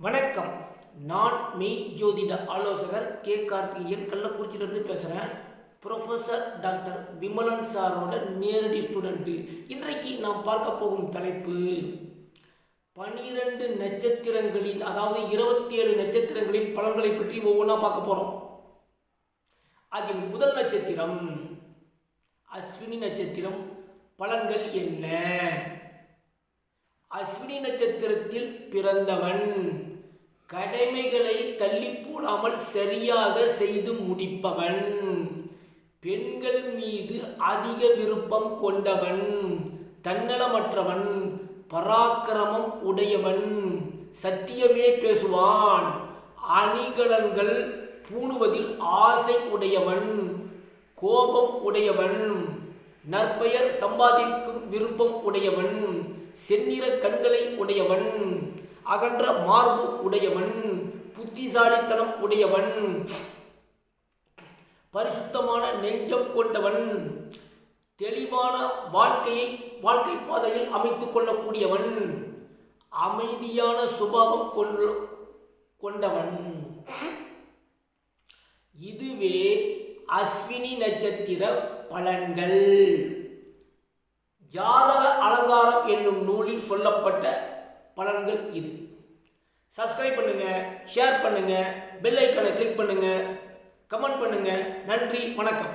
வணக்கம். நான் மெய் ஜோதிட ஆலோசகர் கே. கார்த்திகேயன். கள்ளக்குறிச்சியிலிருந்து பேசுகிறேன் ப்ரொஃபஸர் டாக்டர் விமலன் சாரோட நேரடி ஸ்டூடெண்ட்டு இன்றைக்கு நாம் பார்க்க போகும் தலைப்பு பனிரெண்டு நட்சத்திரங்களின் அதாவது இருபத்தி ஏழு நட்சத்திரங்களின் பலன்களை பற்றி ஒவ்வொன்றா பார்க்க போகிறோம் அதில் முதல் நட்சத்திரம் அஸ்வினி நட்சத்திரம். பலன்கள் என்ன? அஸ்வினி நட்சத்திரத்தில் பிறந்தவன். கடமைகளை தள்ளி போடாமல் சரியாக செய்து முடிப்பவன். பெண்கள் மீது அதிக விருப்பம் கொண்டவன். தன்னலமற்றவன் பராக்கிரமம் உடையவன். சத்தியமே பேசுவான். அணிகலன்கள் பூணுவதில் ஆசை உடையவன். கோபம் உடையவன். நற்பெயர் சம்பாதிக்கும் விருப்பம் உடையவன் செந்நிற கண்களை உடையவன் அகன்ற மார்பு உடையவன் புத்திசாலித்தனம் உடையவன் பரிசுத்தமான நெஞ்சம் கொண்டவன் தெளிவான வாழ்க்கையை வாழ்க்கை பாதையில் அமைத்துக் கொள்ளக்கூடியவன் அமைதியான சுபாவம் கொண்டு கொண்டவன். இதுவே அஸ்வினி நட்சத்திர பலன்கள். ஜாதக அலங்காரம் என்னும் நூலில் சொல்லப்பட்ட பலன்கள் இது. சப்ஸ்கிரைப் பண்ணுங்க ஷேர் பண்ணுங்க பெல் ஐக்கனை கிளிக் பண்ணுங்க கமெண்ட் பண்ணுங்க. நன்றி வணக்கம்.